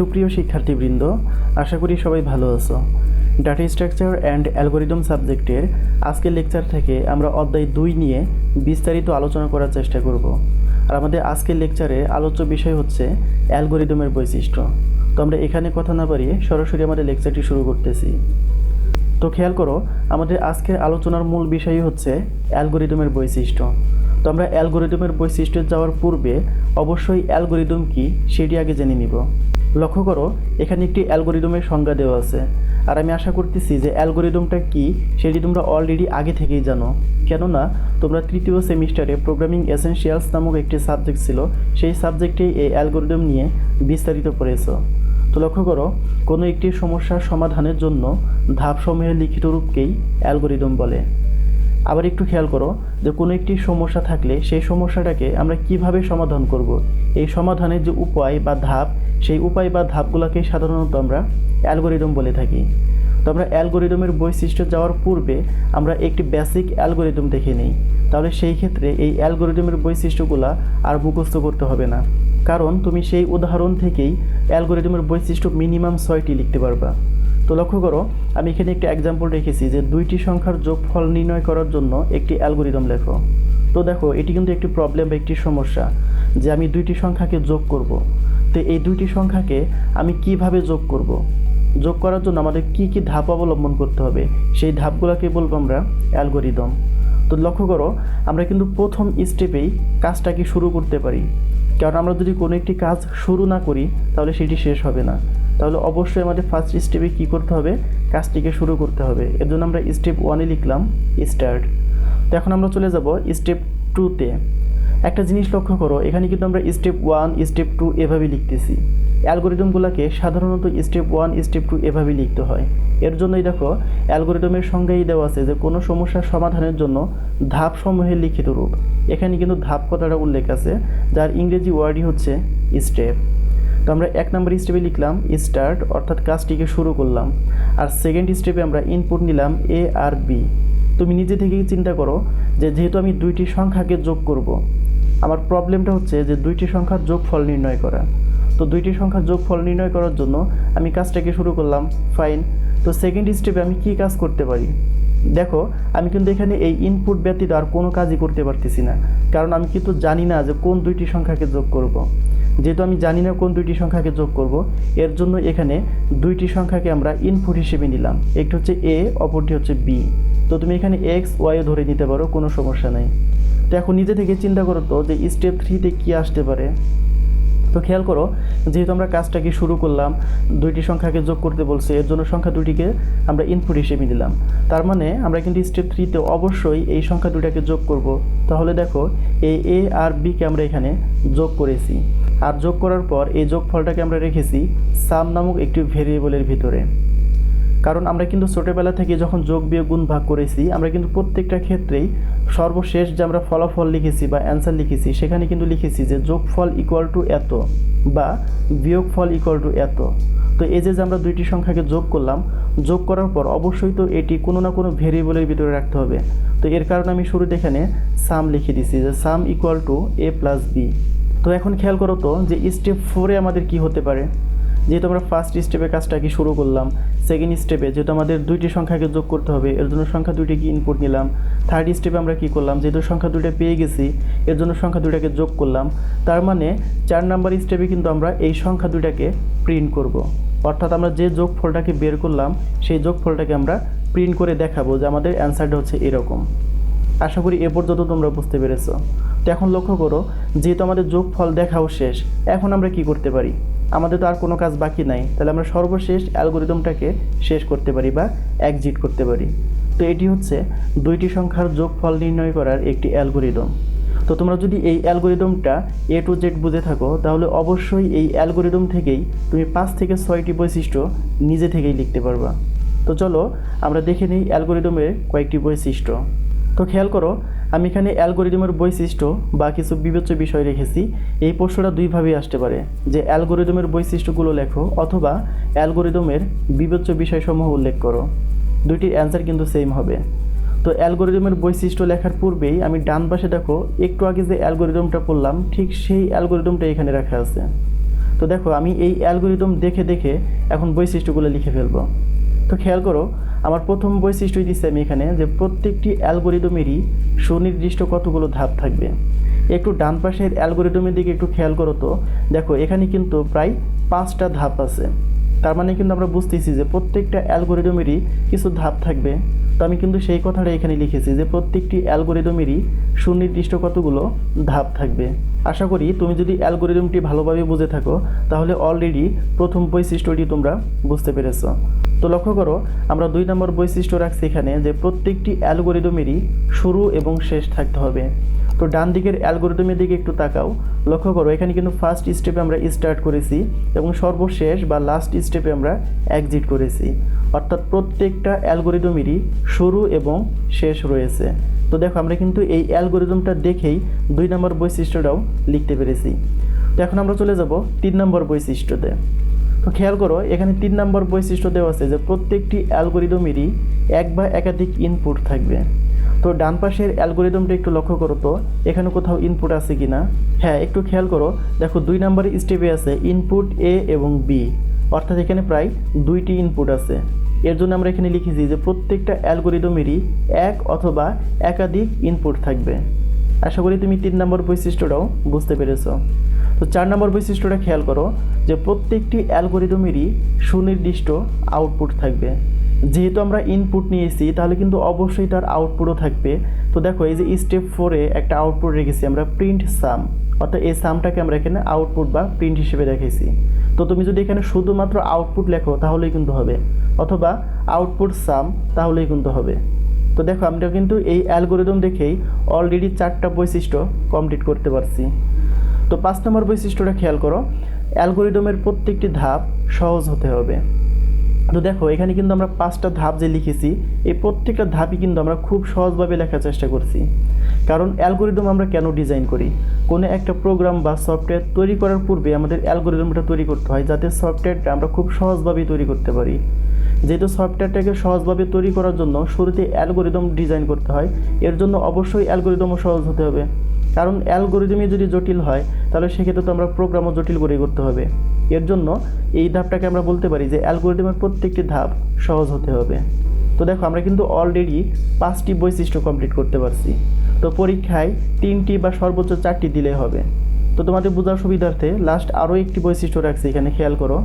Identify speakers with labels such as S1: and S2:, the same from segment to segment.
S1: সুপ্রিয় শিক্ষার্থীবৃন্দ, আশা করি সবাই ভালো আছো। ডাটা স্ট্রাকচার অ্যান্ড অ্যালগোরিদম সাবজেক্টের আজকের লেকচার থেকে আমরা অধ্যায় দুই নিয়ে বিস্তারিত আলোচনা করার চেষ্টা করব। আর আমাদের আজকের লেকচারে আলোচ্য বিষয় হচ্ছে অ্যালগোরিদমের বৈশিষ্ট্য। তো আমরা এখানে কথা না বাড়িয়ে সরাসরি আমাদের লেকচারটি শুরু করতেছি। তো খেয়াল করো, আমাদের আজকের আলোচনার মূল বিষয়ই হচ্ছে অ্যালগোরিদমের বৈশিষ্ট্য। তো আমরা অ্যালগোরিদমের বৈশিষ্ট্য যাওয়ার পূর্বে অবশ্যই অ্যালগোরিদম কি সেটি আগে জেনে নিব। লক্ষ্য করো, এখানে একটি অ্যালগোরিদমের সংজ্ঞা দেওয়া আছে। আর আমি আশা করতেছি যে অ্যালগোরিদমটা কি, সেটি তোমরা অলরেডি আগে থেকেই জানো। কেননা, তোমরা তৃতীয় সেমিস্টারে প্রোগ্রামিং এসেনশিয়ালস নামক একটি সাবজেক্ট ছিল, সেই সাবজেক্টেই এই অ্যালগোরিদম নিয়ে বিস্তারিত পড়েছো। তো লক্ষ্য করো, কোনো একটি সমস্যার সমাধানের জন্য ধাপসমূহের লিখিত রূপকেই অ্যালগোরিদম বলে। আবার একটু খেয়াল করো যে কোনো একটি সমস্যা থাকলে সেই সমস্যাটাকে আমরা কীভাবে সমাধান করব। এই সমাধানের যে উপায় বা ধাপ, সেই উপায় বা ধাপগুলোকে সাধারণত আমরা অ্যালগোরিদম বলে থাকি। তো আমরা অ্যালগোরিদমের বৈশিষ্ট্য যাওয়ার পূর্বে আমরা একটি বেসিক অ্যালগোরিদম দেখে নিই। তাহলে সেই ক্ষেত্রে এই অ্যালগোরিদমের বৈশিষ্ট্যগুলো আর মুখস্থ করতে হবে না। কারণ তুমি সেই উদাহরণ থেকেই অ্যালগোরিদমের বৈশিষ্ট্য মিনিমাম ছয়টি লিখতে পারবা। তো লক্ষ্য করো, আমি এখানে একটি এক্সাম্পল রেখেছি যে দুইটি সংখ্যার যোগফল নির্ণয় করার জন্য একটি অ্যালগোরিদম লেখো তো দেখো, এটি কিন্তু একটি প্রবলেম বা একটি সমস্যা যে আমি দুইটি সংখ্যাকে যোগ করব। তো এই দুইটি সংখ্যাকে আমি কীভাবে যোগ করব। যোগ করার জন্য আমাদের কি কি ধাপ অবলম্বন করতে হবে সেই ধাপগুলোকে বলব আমরা অ্যালগোরিদম তো লক্ষ্য করো, আমরা কিন্তু প্রথম স্টেপেই কাজটাকে শুরু করতে পারি কারণ আমরা যদি কোনো একটি কাজ শুরু না করি, তাহলে সেটি শেষ হবে না। তাহলে অবশ্যই আমাদের ফার্স্ট স্টেপে কী করতে হবে? কাজটিকে শুরু করতে হবে। এর জন্য আমরা স্টেপ ওয়ানে লিখলাম স্টার্ট তো এখন আমরা চলে যাব স্টেপ টুতে একটা জিনিস লক্ষ্য করো, এখানে কিন্তু আমরা স্টেপ ওয়ান স্টেপ টু এভাবে লিখতেছি। অ্যালগোরিদমগুলোকে সাধারণত স্টেপ ওয়ান স্টেপ টু এভাবে লিখতে হয়। এর জন্যই দেখো, অ্যালগোরিদমের সংজ্ঞাই দেওয়া আছে যে কোনো সমস্যার সমাধানের জন্য ধাপসমূহের লিখিত রূপ। এখানে কিন্তু ধাপ কথাটা উল্লেখ আছে, যার ইংরেজি ওয়ার্ডই হচ্ছে স্টেপ তো আমরা এক নম্বর স্টেপে লিখলাম স্টার্ট অর্থাৎ কাজটিকে শুরু করলাম। আর সেকেন্ড স্টেপে আমরা ইনপুট নিলাম এ আর বি তুমি নিজে থেকেই চিন্তা করো যে যেহেতু আমি দুইটি সংখ্যাকে যোগ করব। আমার প্রবলেমটা হচ্ছে যে দুইটি সংখ্যার যোগফল নির্ণয় করা। তো দুইটি সংখ্যার যোগফল নির্ণয় করার জন্য আমি কাজটাকে শুরু করলাম ফাইন তো সেকেন্ড স্টেপে আমি কি কাজ করতে পারি? দেখো, আমি কিন্তু এখানে এই ইনপুট ব্যতীত আর কোনো কাজই করতে পারতেছি না। কারণ আমি কিন্তু জানি না যে কোন দুইটি সংখ্যাকে যোগ করব। যেহেতু আমি জানি না কোন দুইটি সংখ্যাকে যোগ করব, এর জন্য এখানে দুইটি সংখ্যাকে আমরা ইনপুট হিসেবে নিলাম। একটি হচ্ছে এ অপরটি হচ্ছে বি তো তুমি এখানে এক্স ওয়াইও ধরে নিতে পারো, কোনো সমস্যা নেই। তো এখন নিজে থেকে চিন্তা করো তো যে স্টেপ থ্রিতে কী আসতে পারে। তো খেয়াল করো, যেহেতু আমরা কাজটাকে শুরু করলাম, দুইটি সংখ্যাকে যোগ করতে বলছে, এর জন্য সংখ্যা দুটিকে আমরা ইনপুট হিসেবে দিলাম তার মানে আমরা কিন্তু স্টেপ থ্রিতে অবশ্যই এই সংখ্যা দুটাকে যোগ করব। তাহলে দেখো, এই এ আর বিকে আমরা এখানে যোগ করেছি। আর যোগ করার পর এই যোগফলটাকে আমরা রেখেছি সাম নামক একটি ভেরিয়েবলের ভিতরে। কারণ আমরা কিন্তু ছোটোবেলা থেকে যখন যোগ বিয়োগ গুণ ভাগ করেছি, আমরা কিন্তু প্রত্যেকটা ক্ষেত্রেই সর্বশেষ যে আমরা ফলাফল লিখেছি বা অ্যান্সার লিখেছি, সেখানে কিন্তু লিখেছি যে যোগফল ইকুয়াল টু এত বা বিয়োগফল ইকুয়াল টু এত। তো এই যে আমরা দুইটি সংখ্যাকে যোগ করলাম, যোগ করার পর অবশ্যই তো এটি কোনো না কোনো ভেরিয়েবলের ভিতরে রাখতে হবে। তো এর কারণে আমি শুরুতে এখানে সাম লিখে দিছি যে sum equal to A plus B তো এখন খেয়াল করো তো যে স্টেপ ফোরে আমাদের কি হতে পারে? যেহেতু আমরা ফার্স্ট স্টেপে কাজটাকে শুরু করলাম সেকেন্ড স্টেপে যেহেতু আমাদের দুইটি সংখ্যাকে যোগ করতে হবে, এর জন্য সংখ্যা দুইটিকে ইনপুট নিলাম? থার্ড স্টেপে আমরা কি করলাম? যেহেতু সংখ্যা দুইটা পেয়ে গেছি, এর জন্য সংখ্যা দুইটাকে যোগ করলাম, তার মানে চার নাম্বার স্টেপে কিন্তু আমরা এই সংখ্যা দুইটাকে প্রিন্ট করব। অর্থাৎ আমরা যে যোগ ফলটাকে বের করলাম, সেই যোগ ফলটাকে আমরা প্রিন্ট করে দেখাবো যে আমাদের অ্যান্সারটা হচ্ছে এরকম। আশা করি এ পর্যন্ত তোমরা বুঝতে পেরেছ। তো এখন লক্ষ্য করো, যেহেতু আমাদের যোগফল দেখাও শেষ, এখন আমরা কি করতে পারি? আমাদের তো আর কোনো কাজ বাকি নাই, তাহলে আমরা সর্বশেষ অ্যালগোরিদমটাকে শেষ করতে পারি বা একজিট করতে পারি। তো এটি হচ্ছে দুইটি সংখ্যার যোগফল নির্ণয় করার একটি অ্যালগোরিদম। তো তোমরা যদি এই অ্যালগোরিদমটা এ টু জেড বুঝে থাকো, তাহলে অবশ্যই এই অ্যালগোরিদম থেকেই তুমি পাঁচ থেকে ছয়টি বৈশিষ্ট্য নিজে থেকেই লিখতে পারবা। তো চলো, আমরা দেখে নিই অ্যালগোরিদমের কয়েকটি বৈশিষ্ট্য। তো খেয়াল করো, আমি এখানে অ্যালগোরিদমের বৈশিষ্ট্য বা কিছু বিবেচ্য বিষয় রেখেছি। এই প্রশ্নটা দুইভাবেই আসতে পারে, যে অ্যালগোরিদমের বৈশিষ্ট্যগুলো লেখো অথবা অ্যালগোরিদমের বিবেচ্য বিষয়সমূহ উল্লেখ করো। দুইটির অ্যান্সার কিন্তু সেম হবে। তো অ্যালগোরিদমের বৈশিষ্ট্য লেখার পূর্বেই আমি ডান পাশে দেখো, একটু আগে যে অ্যালগোরিদমটা পড়লাম, ঠিক সেই অ্যালগোরিদমটা এখানে রাখা আছে। তো দেখো, আমি এই অ্যালগোরিদম দেখে দেখে এখন বৈশিষ্ট্যগুলো লিখে ফেলব। তো খেয়াল করো আমার প্রথম বৈশিষ্ট্যই দিচ্ছে আমি এখানে যে প্রত্যেকটি অ্যালগোরিদমেরই সুনির্দিষ্ট কতগুলো ধাপ থাকবে। একটু ডান পাশের অ্যালগোরিদমের দিকে একটু খেয়াল করো তো। দেখো, এখানে কিন্তু প্রায় পাঁচটা ধাপ আছে। তার মানে কিন্তু আমরা বুঝতেছি যে প্রত্যেকটা অ্যালগোরিদমেরই কিছু ধাপ থাকবে। তো আমি কিন্তু সেই কথাটা এখানে লিখেছি যে প্রত্যেকটি অ্যালগোরিদমেরই সুনির্দিষ্ট কতগুলো ধাপ থাকবে। আশা করি তুমি যদি অ্যালগোরিদমটি ভালোভাবে বুঝে থাকো, তাহলে অলরেডি প্রথম বৈশিষ্ট্যটি তোমরা বুঝতে পেরেছ। তো লক্ষ্য করো, আমরা দুই নম্বর বৈশিষ্ট্য রাখছি এখানে যে প্রত্যেকটি অ্যালগোরিদমেরই শুরু এবং শেষ থাকতে হবে। তো ডান দিকের অ্যালগোরিদমের দিকে একটু তাকাও। লক্ষ্য করো, এখানে কিন্তু ফার্স্ট স্টেপে আমরা স্টার্ট করেছি এবং সর্বশেষ বা লাস্ট স্টেপে আমরা এক্সিট করেছি। অর্থাৎ প্রত্যেকটা অ্যালগোরিদমেরই শুরু এবং শেষ রয়েছে। তো দেখো, আমরা কিন্তু এই অ্যালগোরিদমটা দেখেই দুই নম্বর বৈশিষ্ট্যটাও লিখতে পেরেছি। তো এখন আমরা চলে যাব তিন নম্বর বৈশিষ্ট্যতে। তো খেয়াল করো, এখানে তিন নম্বর বৈশিষ্ট্য দেওয়া আছে যে প্রত্যেকটি অ্যালগোরিদমেরই এক বা একাধিক ইনপুট থাকবে। তো ডান পাশের অ্যালগোরিদমটা একটু লক্ষ্য করো তো। এখানে কোথাও ইনপুট আছে কি না হ্যাঁ একটু খেয়াল করো। দেখো, দুই নম্বরের স্টেপে আছে ইনপুট এ এবং বি অর্থাৎ এখানে প্রায় দুইটি ইনপুট আছে। এর জন্য আমরা এখানে লিখেছি যে প্রত্যেকটা অ্যালগোরিদমেরই এক অথবা একাধিক ইনপুট থাকবে। আশা করি তুমি তিন নম্বর বৈশিষ্ট্যটাও বুঝতে পেরেছ। তো চার নম্বর বৈশিষ্ট্যটা খেয়াল করো যে প্রত্যেকটি অ্যালগোরিদমেরই সুনির্দিষ্ট আউটপুট থাকবে। যেহেতু আমরা ইনপুট নিয়েছি, তাহলে কিন্তু অবশ্যই তার আউটপুটও থাকবে। তো দেখো, এই যে স্টেপ ফোরে একটা আউটপুট রেখেছি আমরা প্রিন্ট সাম অর্থাৎ এই সামটাকে আমরা এখানে আউটপুট বা প্রিন্ট হিসেবে রেখেছি। তো তুমি যদি এখানে শুধুমাত্র আউটপুট লেখো, তাহলেই কিন্তু হবে। অথবা আউটপুট সাম তাহলেই কিন্তু হবে। তো দেখো, আমরা কিন্তু এই অ্যালগোরিদম দেখেই অলরেডি চারটা বৈশিষ্ট্য কমপ্লিট করতে পারছি। তো পাঁচ নম্বর বৈশিষ্ট্যটা খেয়াল করো অ্যালগোরিদমের প্রত্যেকটি ধাপ সহজ হতে হবে। তো দেখো, এখানে কিন্তু আমরা পাঁচটা ধাপ যে লিখেছি, এই প্রত্যেকটা ধাপই কিন্তু আমরা খুব সহজভাবে লেখার চেষ্টা করছি। কারণ অ্যালগোরিদম আমরা কেন ডিজাইন করি? কোনো একটা প্রোগ্রাম বা সফটওয়্যার তৈরি করার পূর্বে আমাদের অ্যালগোরিদমটা তৈরি করতে হয়, যাতে সফটওয়্যারটা আমরা খুব সহজভাবেই তৈরি করতে পারি। যেহেতু সফটওয়্যারটাকে সহজভাবে তৈরি করার জন্য শুরুতে অ্যালগোরিদম ডিজাইন করতে হয়, এর জন্য অবশ্যই অ্যালগোরিদমও সহজ হতে হবে। কারণ অ্যালগোরিদমই যদি জটিল হয়, তাহলে সেক্ষেত্রে তো আমরা প্রোগ্রামও জটিল করেই করতে হবে। এর জন্য এই ধাপটাকে আমরা বলতে পারি যে অ্যালগোরিদমের প্রত্যেকটি ধাপ সহজ হতে হবে। তো দেখো, আমরা কিন্তু অলরেডি পাঁচটি বৈশিষ্ট্য কমপ্লিট করতে পারছি। তো পরীক্ষায় তিনটি বা সর্বোচ্চ চারটি দিলে হবে। তো তোমাদের বোঝার সুবিধার্থে লাস্ট আরও একটি বৈশিষ্ট্য রাখছি, এখানে খেয়াল করো,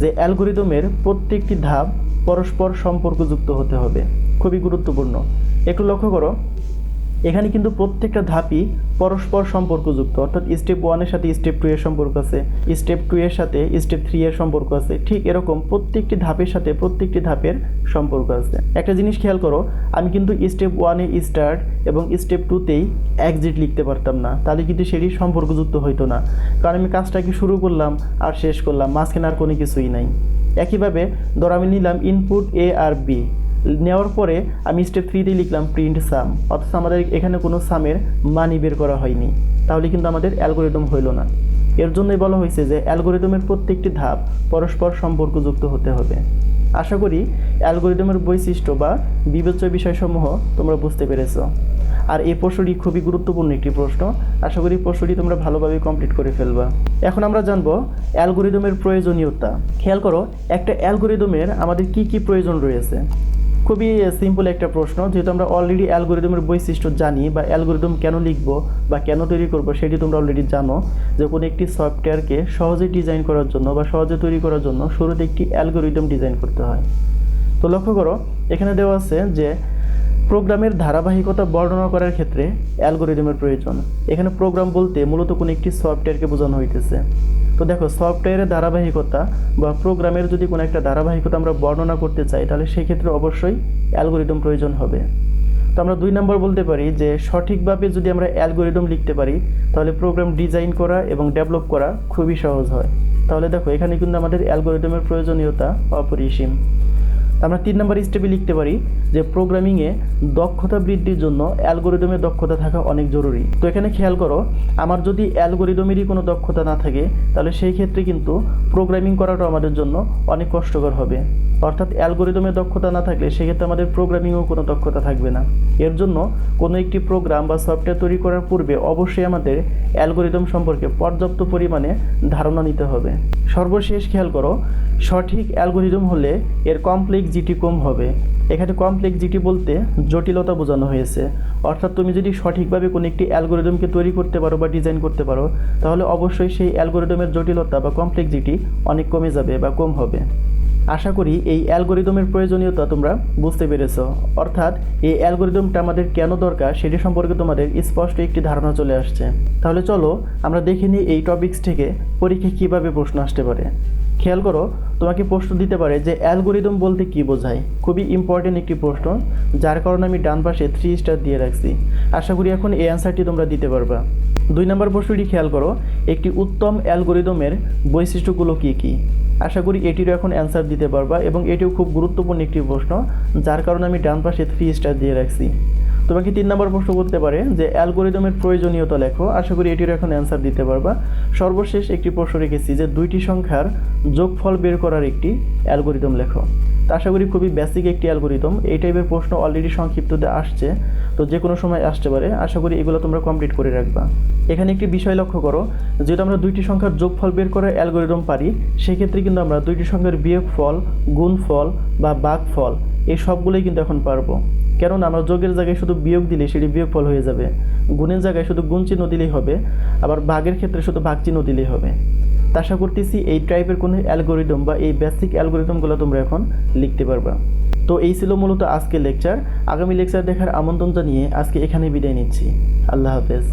S1: যে অ্যালগোরিদমের প্রত্যেকটি ধাপ পরস্পর সম্পর্কযুক্ত হতে হবে। খুবই গুরুত্বপূর্ণ। একটু লক্ষ্য করো এখানে কিন্তু প্রত্যেকটা ধাপই পরস্পর সম্পর্কযুক্ত, অর্থাৎ স্টেপ ওয়ানের সাথে স্টেপ টু এর সম্পর্ক আছে স্টেপ টু এর সাথে স্টেপ থ্রি এর সম্পর্ক আছে, ঠিক এরকম প্রত্যেকটি ধাপের সাথে প্রত্যেকটি ধাপের সম্পর্ক আছে। একটা জিনিস খেয়াল করো, আমি কিন্তু স্টেপ ওয়ানে স্টার্ট এবং স্টেপ টুতেই এক্সিট লিখতে পারতাম না, তাহলে কিন্তু সেটি সম্পর্কযুক্ত হইতো না। কারণ আমি কাজটাকে শুরু করলাম আর শেষ করলাম, মাঝখানে আর কোনো কিছুই নাই। একইভাবে, ধর আমি নিলাম ইনপুট এ আর বি নেওয়ার পরে আমি স্টেপ থ্রিতেই লিখলাম প্রিন্ট সাম অথচ আমাদের এখানে কোনো সামের মানি বের করা হয়নি। তাহলে কিন্তু আমাদের অ্যালগোরিদম হইল না। এর জন্যই বলা হয়েছে যে অ্যালগোরিদমের প্রত্যেকটি ধাপ পরস্পর সম্পর্কযুক্ত হতে হবে। আশা করি অ্যালগোরিদমের বৈশিষ্ট্য বা বিবেচ্য বিষয়সমূহ তোমরা বুঝতে পেরেছ। আর এই প্রশ্নটি খুবই গুরুত্বপূর্ণ একটি প্রশ্ন। আশা করি প্রশ্নটি তোমরা ভালোভাবে কমপ্লিট করে ফেলবা। এখন আমরা জানব অ্যালগোরিদমের প্রয়োজনীয়তা। খেয়াল করো, একটা অ্যালগোরিদমের আমাদের কি কি প্রয়োজন রয়েছে? খুবই সিম্পল একটা প্রশ্ন। যেহেতু আমরা অলরেডি অ্যালগোরিদমের বৈশিষ্ট্য জানি বা অ্যালগোরিদম কেন লিখব বা কেন তৈরি করব সেটি তোমরা অলরেডি জানো, যে কোনো একটি সফটওয়্যারকে সহজে ডিজাইন করার জন্য বা সহজে তৈরি করার জন্য শুরুতে একটি অ্যালগোরিদম ডিজাইন করতে হয়। তো লক্ষ্য করো, এখানে দেওয়া আছে যে প্রোগ্রামের ধারাবাহিকতা বর্ণনা করার ক্ষেত্রে অ্যালগোরিদমের প্রয়োজন। এখানে প্রোগ্রাম বলতে মূলত কোনো একটি সফটওয়্যারকে বোঝানো হইতেছে। তো দেখো, সফটওয়্যারের ধারাবাহিকতা বা প্রোগ্রামের যদি কোনো একটা ধারাবাহিকতা আমরা বর্ণনা করতে চাই, তাহলে সেক্ষেত্রে অবশ্যই অ্যালগোরিদম প্রয়োজন হবে। তো আমরা দুই নম্বর বলতে পারি যে, সঠিকভাবে যদি আমরা অ্যালগোরিদম লিখতে পারি, তাহলে প্রোগ্রাম ডিজাইন করা এবং ডেভেলপ করা খুবই সহজ হয়। তাহলে দেখো, এখানে কিন্তু আমাদের অ্যালগোরিদমের প্রয়োজনীয়তা অপরিসীম। আমরা তিন নম্বর স্টেপে লিখতে পারি যে প্রোগ্রামিংয়ে দক্ষতা বৃদ্ধির জন্য অ্যালগোরিদমের দক্ষতা থাকা অনেক জরুরি। তো এখানে খেয়াল করো, আমার যদি অ্যালগোরিদমেরই কোনো দক্ষতা না থাকে, তাহলে সেই ক্ষেত্রে কিন্তু প্রোগ্রামিং করাটা আমাদের জন্য অনেক কষ্টকর হবে। অর্থাৎ অ্যালগোরিদমের দক্ষতা না থাকলে সেক্ষেত্রে আমাদের প্রোগ্রামিংও কোনো দক্ষতা থাকবে না। এর জন্য কোনো একটি প্রোগ্রাম বা সফটওয়্যার তৈরি করার পূর্বে অবশ্যই আমাদের অ্যালগোরিদম সম্পর্কে পর্যাপ্ত পরিমাণে ধারণা নিতে হবে। সর্বশেষ খেয়াল করো, সঠিক অ্যালগোরিদম হলে এর কমপ্লেক্সিটি কম হবে। এখানে কমপ্লেক্সিটি বলতে জটিলতা বোঝানো হয়েছে। অর্থাৎ তুমি যদি সঠিকভাবে কোনো একটি অ্যালগোরিদমকে তৈরি করতে পারো বা ডিজাইন করতে পারো, তাহলে অবশ্যই সেই অ্যালগোরিদমের জটিলতা বা কমপ্লেক্সিটি অনেক কমে যাবে বা কম হবে। আশা করি এই অ্যালগোরিদমের প্রয়োজনীয়তা তোমরা বুঝতে পেরেছ। অর্থাৎ এই অ্যালগোরিদমটা আমাদের কেন দরকার সেটি সম্পর্কে তোমাদের স্পষ্ট একটি ধারণা চলে আসছে। তাহলে চলো আমরা দেখে নিই এই টপিকস থেকে পরীক্ষায় কীভাবে প্রশ্ন আসতে পারে। খেয়াল করো, তোমাকে প্রশ্ন দিতে পারে যে অ্যালগোরিদম বলতে কী বোঝায়? খুবই ইম্পর্টেন্ট একটি প্রশ্ন, যার কারণে আমি ডান পাশে থ্রি স্টার দিয়ে রাখছি। আশা করি এখন এই অ্যান্সারটি তোমরা দিতে পারবা। দুই নম্বর প্রশ্নটি খেয়াল করো, একটি উত্তম অ্যালগোরিদমের বৈশিষ্ট্যগুলো কী কী? আশা করি এটিরও এখন অ্যান্সার দিতে পারবা এবং এটিও খুব গুরুত্বপূর্ণ একটি প্রশ্ন, যার কারণে আমি ডান পাশে থ্রি স্টার দিয়ে রাখছি। তোমাকে তিন নম্বর প্রশ্ন করতে পারে যে অ্যালগোরিদমের প্রয়োজনীয়তা লেখো। আশা করি এটির এখন অ্যান্সার দিতে পারবা। সর্বশেষ একটি প্রশ্ন রেখেছি যে দুইটি সংখ্যার যোগফল বের করার একটি অ্যালগোরিদম লেখো। আশা করি খুবই বেসিক একটি অ্যালগোরিদম এই টাইপের প্রশ্ন অলরেডি সংক্ষিপ্ততে আসছে, তো যে কোনো সময় আসতে পারে। আশা করি এগুলো তোমরা কমপ্লিট করে রাখবা। এখানে একটি বিষয় লক্ষ্য করো, যেহেতু আমরা দুইটি সংখ্যার যোগফল বের করার অ্যালগোরিদম পারি, সেক্ষেত্রে কিন্তু আমরা দুইটি সংখ্যার বিয়োগ ফল গুণ ফল বা বাঘ ফল এই সবগুলোই কিন্তু এখন পারব। কেননা আমরা যোগের জায়গায় শুধু বিয়োগ দিলে সেটি বিয়োগফল হয়ে যাবে। গুণের জায়গায় শুধু গুণ চিহ্ন দিলেই হবে, আবার ভাগের ক্ষেত্রে শুধু ভাগ চিহ্ন দিলেই হবে। আশা করতেছি এই টাইপের কোনো অ্যালগোরিদম বা এই বেসিক অ্যালগোরিদমগুলো তোমরা এখন লিখতে পারবা। তো এই ছিল মূলত আজকের লেকচার আগামী লেকচার দেখার আমন্ত্রণ জানিয়ে আজকে এখানে বিদায় নিচ্ছি। আল্লাহ হাফেজ।